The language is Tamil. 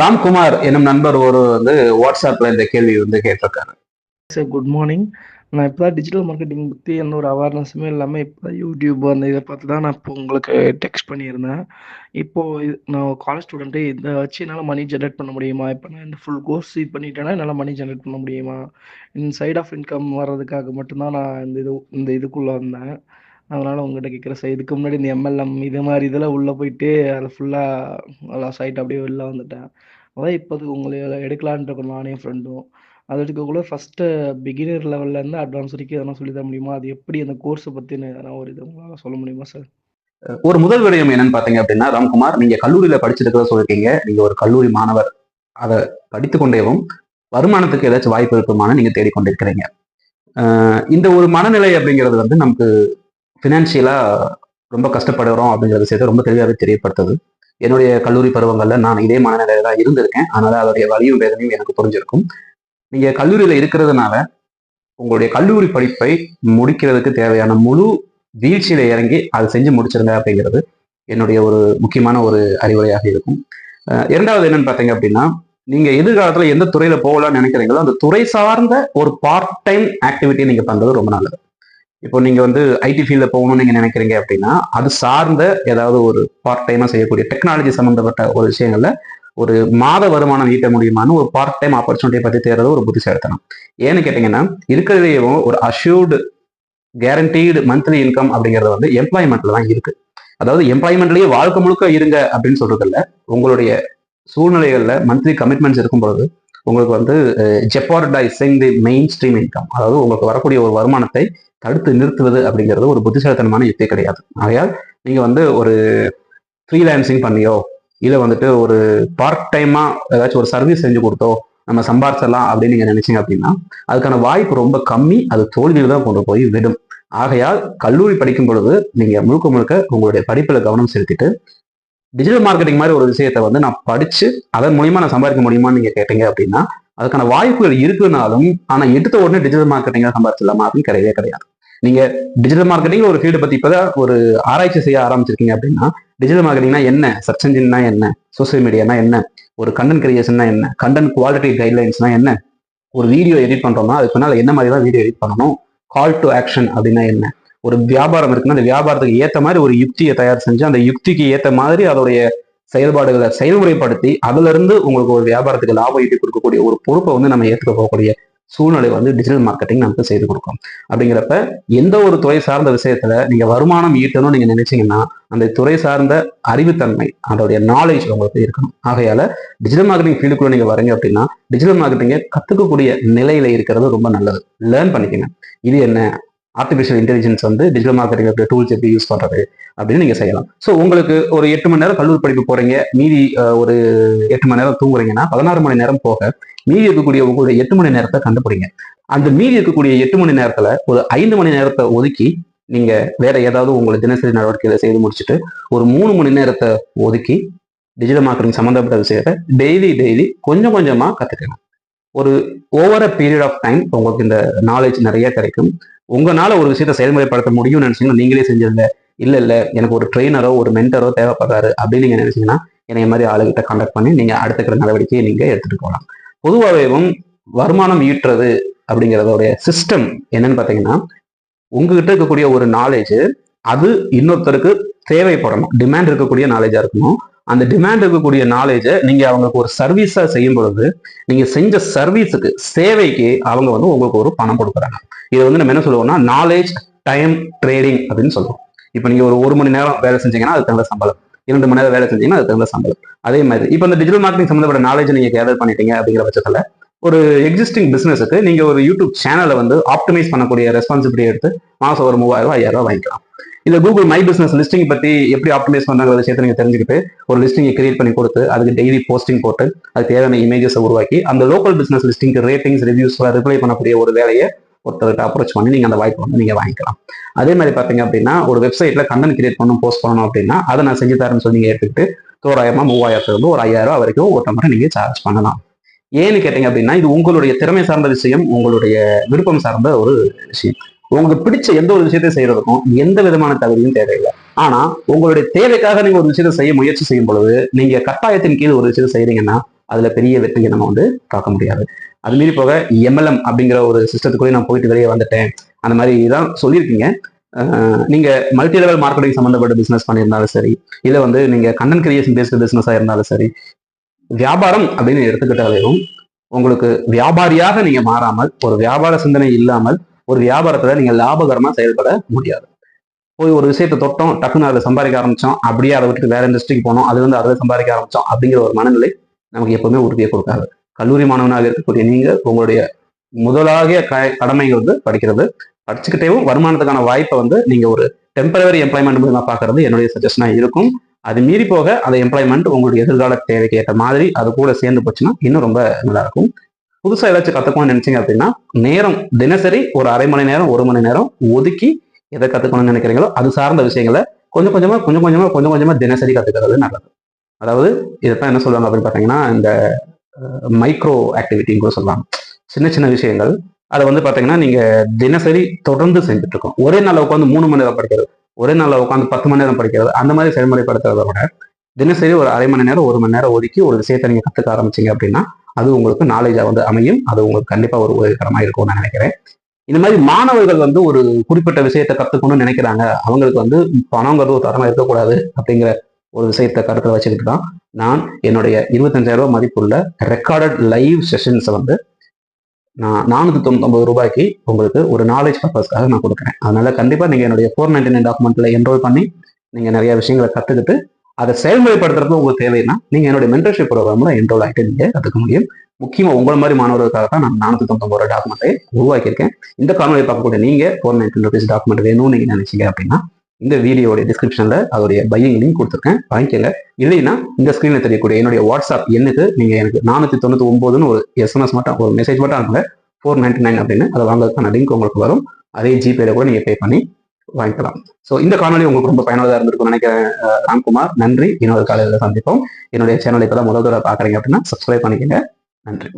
ராம்குமார் என்னும் நண்பர் ஒரு வந்து வாட்ஸ்அப்ல இந்த கேள்வி வந்து கேட்டிருக்காரு. சார் குட் மார்னிங் நான் இப்போ தான் டிஜிட்டல் மார்க்கெட்டிங் பற்றி எந்த ஒரு அவேர்னஸுமே இல்லாமல் இப்போ தான் யூடியூப் அந்த இதை பார்த்து தான் நான் இப்போ உங்களுக்கு டெக்ஸ்ட் பண்ணியிருந்தேன். இப்போது நான் காலேஜ் ஸ்டூடெண்ட்டு இதை வச்சு என்னால் மணி ஜென்ரேட் பண்ண முடியுமா? இப்போ நான் இந்த ஃபுல் கோர்ஸ் இது பண்ணிட்டேன்னா என்னால் மணி ஜென்ரேட் பண்ண முடியுமா? இந்த சைட் ஆஃப் இன்கம் வர்றதுக்காக மட்டும்தான் நான் இந்த இது இந்த இதுக்குள்ளே வந்தேன். அதனால உங்கள்கிட்ட கேட்குறேன் சார் இதுக்கு முன்னாடி இந்த எம்எல்எம் இது மாதிரி இதெல்லாம் உள்ளே போயிட்டு அதில் ஃபுல்லாக லாஸ் ஆகிட்டு அப்படியே வெளில வந்துட்டேன். அதான் இப்போதைக்கு உங்களை எடுக்கலான்ட்டு இருக்கோம் நானே ஃப்ரெண்டும் அது எடுக்கக்குள்ள ஃபஸ்ட்டு பிகினர் லெவல்லேருந்து அட்வான்ஸ் வரைக்கும் எதனா சொல்லி தர முடியுமா? அது எப்படி அந்த கோர்ஸை பற்றின எதனா ஒரு இது உங்களால் சொல்ல முடியுமா சார் ஒரு முதல் விடயம் என்னன்னு பார்த்தீங்க அப்படின்னா ராம்குமார் நீங்கள் கல்லூரியில் படிச்சிருக்கிறத சொல்லியிருக்கீங்க நீங்கள் ஒரு கல்லூரி மாணவர். அதை படித்து கொண்டேவும் வருமானத்துக்கு ஏதாச்சும் வாய்ப்பு இருக்குமான்னு நீங்கள் தேடிக்கொண்டிருக்கிறீங்க இந்த ஒரு மனநிலை அப்படிங்கிறது வந்து நமக்கு ஃபினான்ஷியலாக ரொம்ப கஷ்டப்படுறோம் அப்படிங்கிற விஷயத்தை ரொம்ப தெளிவாகவே தெரியப்படுத்துது. என்னுடைய கல்லூரி பருவங்களில் நான் இதே மனநிலையில தான் இருந்திருக்கேன். அதனால் அதோடைய வலியும் வேதனையும் எனக்கு புரிஞ்சிருக்கும். நீங்கள் கல்லூரியில் இருக்கிறதுனால உங்களுடைய கல்லூரி படிப்பை முடிக்கிறதுக்கு தேவையான முழு வீழ்ச்சியில இறங்கி அதை செஞ்சு முடிச்சிருங்க அப்படிங்கிறது என்னுடைய ஒரு முக்கியமான ஒரு அறிவுரையாக இருக்கும். இரண்டாவது என்னன்னு பார்த்தீங்க அப்படின்னா நீங்க எதிர்காலத்துல எந்த துறையில போகலாம்னு நினைக்கிறீங்களோ அந்த துறை சார்ந்த ஒரு பார்ட் டைம் ஆக்டிவிட்டி நீங்க பண்றது ரொம்ப நல்லது. இப்போ நீங்க வந்து ஐடி ஃபீல்டில் போகணும்னு நீங்க நினைக்கிறீங்க அப்படின்னா அது சார்ந்த ஏதாவது ஒரு பார்ட் டைமா செய்யக்கூடிய டெக்னாலஜி சம்பந்தப்பட்ட ஒரு விஷயங்கள்ல ஒரு மாத வருமானம் ஈட்ட முடியுமான்னு ஒரு பார்ட் டைம் ஆப்பர்ச்சுனிட்டியை பத்தி தேர்றது ஒரு புத்திசாலித்தனம். ஏன்னு கேட்டீங்கன்னா இருக்கிறதையும் ஒரு அஷ்யூர்டு கேரண்டீடு மந்த்லி இன்கம் அப்படிங்கிறது வந்து எம்ப்ளாய்மெண்ட்ல தான் இருக்கு. அதாவது எம்ப்ளாய்மெண்ட்லயே வாழ்க்கை முழுக்க இருங்க அப்படின்னு சொல்றதில்ல உங்களுடைய சூழ்நிலைகள்ல மந்த்லி கமிட்மெண்ட்ஸ் இருக்கும் பொழுது உங்களுக்கு வந்து jeopardizing the main stream income அதாவது உங்களுக்கு வரக்கூடிய ஒரு வருமானத்தை தடுத்து நிறுத்துவது அப்படிங்கிறது ஒரு புத்திசாலித்தனமான யுக்தி கிடையாது. ஆகையால் நீங்கள் வந்து ஒரு ஃப்ரீலான்சிங் பண்ணியோ இல்லை வந்துட்டு ஒரு பார்ட் டைமாக ஏதாச்சும் ஒரு சர்வீஸ் செஞ்சு கொடுத்தோ நம்ம சம்பாரிச்சிடலாம் அப்படின்னு நீங்கள் நினைச்சீங்க அப்படின்னா அதுக்கான வாய்ப்பு ரொம்ப கம்மி அது தோல்வியில் தான் கொண்டு போய் விடும். ஆகையால் கல்லூரி படிக்கும் பொழுது நீங்கள் முழுக்க முழுக்க உங்களுடைய படிப்பில் கவனம் செலுத்திட்டு டிஜிட்டல் மார்க்கெட்டிங் மாதிரி ஒரு விஷயத்தை வந்து நான் படிச்சு அதன் மூலிமா நான் சம்பாதிக்க முடியுமான்னு நீங்கள் கேட்டீங்க அப்படின்னா அதுக்கான வாய்ப்புகள் இருக்குனாலும் ஆனால் எடுத்த உடனே டிஜிட்டல் மார்க்கெட்டிங்காக சம்பாதிச்சிடலாமா அப்படின்னு கிடையவே கிடையாது. நீங்க டிஜிட்டல் மார்க்கெட்டிங் ஒரு ஃபீல்டு பத்தி இப்பதான் ஒரு ஆராய்ச்சி செய்ய ஆரம்பிச்சிருக்கீங்க அப்படின்னா டிஜிட்டல் மார்க்கெட்டிங்னா என்ன? சர்ச் இன்ஜின்னா என்ன? சோசியல் மீடியானா என்ன? ஒரு கண்டென்ட் கிரியேஷன்னா என்ன? கண்டென்ட் குவாலிட்டி கைட்லைன்ஸ்னா என்ன? ஒரு வீடியோ எடிட் பண்றோம்னா அதுக்கு பின்னால் என்ன மாதிரி தான் வீடியோ எடிட் பண்ணணும்? கால் டு ஆக்ஷன் அப்படின்னா என்ன? ஒரு வியாபாரம் இருக்குன்னா அந்த வியாபாரத்துக்கு ஏற்ற மாதிரி ஒரு யுக்தியை தயார் செஞ்சு அந்த யுக்திக்கு ஏற்ற மாதிரி அதோடைய செயல்பாடுகளை செயல்முறைப்படுத்தி அதுல இருந்து உங்களுக்கு ஒரு வியாபாரத்துக்கு லாபம் ஈட்டி கொடுக்கக்கூடிய ஒரு பொறுப்பை வந்து நம்ம ஏற்றுக்க போகக்கூடிய சூழ்நிலை வந்து டிஜிட்டல் மார்க்கெட்டிங் நமக்கு செய்து கொடுக்கும். அப்படிங்கிறப்ப எந்த ஒரு துறை சார்ந்த விஷயத்துல நீங்க வருமானம் ஈட்டணும்னு நீங்க நினைச்சீங்கன்னா அந்த துறை சார்ந்த அறிவுத்தன்மை அதோடைய நாலேஜ் உங்களுக்கு இருக்கணும். ஆகையால டிஜிட்டல் மார்க்கெட்டிங் ஃபீல்டுக்குள்ள நீங்க வரீங்க அப்படின்னா டிஜிட்டல் மார்க்கெட்டிங்கை கத்துக்கக்கூடிய நிலையில இருக்கிறது ரொம்ப நல்லது. லேர்ன் பண்ணிக்கங்க. இது என்ன? ஆர்டிஃபிஷியல் இன்டெலிஜென்ஸ் வந்து டிஜிட்டல் மார்க்கெட்டிங் டூல்ஸ் எப்படி யூஸ் பண்ணுறது அப்படின்னு நீங்க செய்யலாம். ஸோ உங்களுக்கு ஒரு எட்டு மணி நேரம் கல்லூரி படிப்பு போறீங்க மீதி ஒரு எட்டு மணி நேரம் தூங்குறீங்கன்னா பதினாறு மணி நேரம் போக மீதி இருக்கக்கூடிய உங்களுடைய எட்டு மணி நேரத்தை கண்டுபிடிங்க. அந்த மீதி இருக்கக்கூடிய எட்டு மணி நேரத்துல ஒரு ஐந்து மணி நேரத்தை ஒதுக்கி நீங்க வேற ஏதாவது உங்களை தினசரி நடவடிக்கைகளை செய்து முடிச்சுட்டு ஒரு மூணு மணி நேரத்தை ஒதுக்கி டிஜிட்டல் மார்க்கெட்டிங் சம்மந்தப்பட்ட விஷயத்தை டெய்லி டெய்லி கொஞ்சம் கொஞ்சமா கத்துக்கணும் ஒரு over a period of time உங்களுக்கு இந்த நாலேஜ் நிறைய கிடைக்கும். உங்களால் ஒரு விஷயத்தை செயல்முறைப்படுத்த முடியும்னு நினைச்சீங்கன்னா நீங்களே செஞ்சிருங்க. இல்லை இல்லை எனக்கு ஒரு ட்ரெயினரோ ஒரு மென்டரோ தேவைப்படுறாரு அப்படின்னு நீங்கள் நினச்சிங்கன்னா என்னைய மாதிரி ஆளுகிட்ட கான்டாக்ட் பண்ணி நீங்கள் அடுத்துக்கிற நடவடிக்கையை நீங்கள் எடுத்துகிட்டு போகலாம். பொதுவாகவும் வருமானம் ஈட்டுறது அப்படிங்கிறதோடைய சிஸ்டம் என்னன்னு பார்த்தீங்கன்னா உங்ககிட்ட இருக்கக்கூடிய ஒரு நாலேஜ் அது இன்னொருத்தருக்கு தேவைப்படணும். டிமாண்ட் இருக்கக்கூடிய நாலேஜா இருக்கணும். அந்த டிமாண்ட் இருக்கக்கூடிய நாலேஜை நீங்க அவங்களுக்கு ஒரு சர்வீஸா செய்யும் பொழுது நீங்க செஞ்ச சர்வீஸுக்கு சேவைக்கு அவங்க வந்து உங்களுக்கு ஒரு பணம் கொடுக்குறாங்க. இதை வந்து நம்ம என்ன சொல்லுவோம்னா நாலேஜ் டைம் ட்ரேடிங் அப்படின்னு சொல்லுவோம். இப்போ நீங்க ஒரு ஒரு மணி நேரம் வேலை செஞ்சீங்கன்னா அதுக்கு தகுந்த சம்பளம். இரண்டு மணி நேரம் வேலை செஞ்சீங்கன்னா அதுக்கு தகுந்த சம்பளம். அதே மாதிரி இப்போ இந்த டிஜிட்டல் மார்க்கெட்டிங் சம்மந்தப்பட்ட நாலேஜ் நீங்க கேதர் பண்ணிட்டீங்க அப்படிங்கிற பட்சத்தில் ஒரு எக்ஸிஸ்டிங் பிசினஸுக்கு நீங்க ஒரு யூடியூப் சேனலை வந்து ஆப்டிமைஸ் பண்ணக்கூடிய ரெஸ்பான்சிபிலிட்டி எடுத்து மாசம் ஒரு மூவாயிரம் ரூபாய் ஐயாயிரம் ரூபாய் வாங்கிக்கலாம். இந்த கூகுள் மை பிசினஸ் லிஸ்டிங் பத்தி எப்படி ஆப்டிமைஸ் பண்றாங்கிற விஷயத்தை நீங்க தெரிஞ்சுக்கிட்டு ஒரு லிஸ்டிங்கை கிரியேட் பண்ணி கொடுத்து அதுக்கு டெய்லி போஸ்டிங் போட்டு அதுக்கு தேவையான இமேஜஸ் உருவாக்கி அந்த லோக்கல் பிசினஸ் லிஸ்டிங்க்கு ரேட்டிங்ஸ் ரிவ்யூஸ் ரிப்ளை பண்ணக்கூடிய ஒரு வேலையை ஒருத்தர்கிட்ட அப்ரோச் பண்ணி நீங்க அந்த வாய்ப்பு வந்து நீங்க வாங்கிக்கலாம். அதே மாதிரி பாத்தீங்க அப்படின்னா ஒரு வெப்சைட்ல கண்டென்ட் கிரியேட் பண்ணணும் போஸ்ட் பண்ணணும் அப்படின்னா அதை நான் செஞ்சு தரேன்னு சொல்லி நீங்க எடுத்துக்கிட்டு தோராயமா மூவாயிரத்துலேருந்து ஒரு ஐயாயிரம் ரூபாய் வரைக்கும் ஒரு முறை நீங்க சார்ஜ் பண்ணலாம். ஏன்னு கேட்டீங்க அப்படின்னா இது உங்களுடைய திறமை சார்ந்த விஷயம் உங்களுடைய விருப்பம் சார்ந்த ஒரு விஷயம். உங்களுக்கு பிடிச்ச எந்த ஒரு விஷயத்தை செய்யறதுக்கும் எந்த விதமான தகுதியும் தேவையில்லை. ஆனா உங்களுடைய தேவைக்காக நீங்க ஒரு விஷயத்தை செய்ய முயற்சி செய்யும் பொழுது நீங்க கட்டாயத்தின் கீழ் ஒரு விஷயத்தை செய்றீங்கன்னா அதுல பெரிய வெற்றியை நம்ம வந்து பார்க்க முடியாது. அது மீறி போக எம்எல்எம் அப்படிங்கிற ஒரு சிஸ்டத்துக்குள்ளே நான் போயிட்டு வெளியே வந்துட்டேன். அந்த மாதிரி தான் சொல்லியிருக்கீங்க. நீங்க மல்டி லெவல் மார்க்கெட்டிங் சம்பந்தப்பட்ட பிசினஸ் பண்ணியிருந்தாலும் சரி இல்லை வந்து நீங்க கண்டென்ட் கிரியேஷன் பேஸ்டு பிசினஸா இருந்தாலும் சரி வியாபாரம் அப்படின்னு எடுத்துக்கிட்டாலேயும் உங்களுக்கு வியாபாரியாக நீங்க மாறாமல் ஒரு வியாபார சிந்தனை இல்லாமல் ஒரு வியாபாரத்துல நீங்க லாபகரமா செயல்பட முடியாது. போய் ஒரு விஷயத்தை தொட்டோம் டக்குன்னு அதை சம்பாதிக்க ஆரம்பிச்சோம் அப்படியே அதை விட்டு வேற இண்டஸ்ட்ரிக்கு போனோம் அது வந்து அதை சம்பாதிக்க ஆரம்பிச்சோம் அப்படிங்கிற ஒரு மனநிலை நமக்கு எப்பவுமே உறுதியை கொடுக்காது. கல்லூரி மாணவனாக இருக்கக்கூடிய நீங்க உங்களுடைய முதலாகிய க கடமை வந்து படிக்கிறது. படிச்சுக்கிட்டேவும் வருமானத்துக்கான வாய்ப்பை வந்து நீங்க ஒரு டெம்பரவரி எம்ப்ளாய்மெண்ட் மூலமா பார்க்கறது என்னுடைய சஜஷனா இருக்கும். அது மீறி போக அந்த எம்ப்ளாய்மெண்ட் உங்களுடைய எதிர்கால தேவைக்கு ஏற்ற மாதிரி அது கூட சேர்ந்து போச்சுன்னா இன்னும் ரொம்ப நல்லா இருக்கும். புதுசாக ஏதாச்சும் கற்றுக்கணும்னு நினைச்சீங்க அப்படின்னா நேரம் தினசரி ஒரு அரை மணி நேரம் ஒரு மணி நேரம் ஒதுக்கி எதை கற்றுக்கணும்னு நினைக்கிறீங்களோ அது சார்ந்த விஷயங்களை கொஞ்சம் கொஞ்சமாக கொஞ்சம் கொஞ்சமாக கொஞ்சம் கொஞ்சமாக தினசரி கற்றுக்கிறது நல்லது. அதாவது இதைத்தான் என்ன சொல்லுவாங்க அப்படின்னு பார்த்தீங்கன்னா இந்த மைக்ரோ ஆக்டிவிட்டின்னு கூட சொல்லலாம். சின்ன சின்ன விஷயங்கள். அதை வந்து பார்த்தீங்கன்னா நீங்கள் தினசரி தொடர்ந்து செஞ்சுட்டு இருக்கோம் ஒரே நாளில் உட்காந்து மூணு மணி நேரம் படிக்கிறது ஒரே நாளில் உட்காந்து பத்து மணி நேரம் படிக்கிறது அந்த மாதிரி செயல்முறைப்படுத்துறத விட தினசரி ஒரு அரை மணி நேரம் ஒரு மணி நேரம் ஒதுக்கி ஒரு விஷயத்தை நீங்கள் கற்றுக்க ஆரம்பிச்சீங்க அப்படின்னா அது உங்களுக்கு நாலேஜாக வந்து அமையும். அது உங்களுக்கு கண்டிப்பாக ஒரு உதவிகரமாக இருக்கும்னு நான் நினைக்கிறேன். இந்த மாதிரி மாணவர்கள் வந்து ஒரு குறிப்பிட்ட விஷயத்தை கற்றுக்கணும்னு நினைக்கிறாங்க. அவங்களுக்கு வந்து பணங்கிறது ஒரு தரமாக இருக்கக்கூடாது அப்படிங்கிற ஒரு விஷயத்தை கருத்தில் வச்சுக்கிட்டு தான் நான் என்னுடைய இருபத்தஞ்சாயிரம் ரூபாய் மதிப்புள்ள ரெக்கார்டட் லைவ் செஷன்ஸை வந்து நான் நானூற்றி தொண்ணூத்தொம்பது ரூபாய்க்கு உங்களுக்கு ஒரு நாலேஜ் பர்பஸ்க்காக நான் கொடுக்குறேன். அதனால கண்டிப்பாக நீங்கள் என்னுடைய ஃபோர் நைன்டி நைன் டாக்குமெண்ட்டில் என்ரோல் பண்ணி நீங்கள் நிறைய விஷயங்களை கற்றுக்கிட்டு அதை செயல்முறைப்படுத்துறது உங்களுக்கு தேவைன்னா நீங்க என்னுடைய மென்டர்ஷிப் ப்ரோக்ராம்ல என்ரோல் ஆகிட்டு நீங்க கற்றுக்க முடியும். முக்கியமா உங்களை மாதிரி மாணவர்களுக்காக தான் நான் நானூத்தி தொண்ணூத்தொம்பது டாக்குமெண்ட்டை உருவாக்கியிருக்கேன். இந்த காணொலியை பார்க்கக்கூடிய நீங்க ஃபோர் நைன்டி ருபீஸ் டாக்குமெண்ட் வேணும்னு நீங்க நினைச்சீங்க அப்படின்னா இந்த வீடியோடைய டிஸ்கிரிப்ஷன்ல அதோடைய பையிங் லிங்க் கொடுத்துருக்கேன். வாங்கிக்கல இல்லைன்னா இந்த ஸ்கிரீன்ல தெரியக்கூடிய என்னுடைய வாட்ஸ்அப் எண்ணுக்கு நீங்க எனக்கு நானூத்தி தொண்ணூத்தி ஒன்பதுன்னு ஒரு எஸ்எம்எஸ் மட்டும் ஒரு மெசேஜ் மட்டும் அனுப்புங்க. ஃபோர் நைன்டி நைன் அப்படின்னு அதை வாங்குறதுக்கான லிங்க் உங்களுக்கு வரும். அதே ஜிபேல கூட நீங்க பே பண்ணி வாங்கிக்கலாம் ஸோ இந்த காணொலி உங்களுக்கு ரொம்ப பயனுள்ளதாக இருந்திருக்கும்னு நினைக்கிறேன் ராம்குமார். நன்றி. இன்னொரு காலையில் சந்திப்போம். என்னுடைய சேனலை இப்போ தான் முதல் தடவை பார்க்குறீங்க அப்படின்னா சப்ஸ்கிரைப் பண்ணிக்கங்க. நன்றி.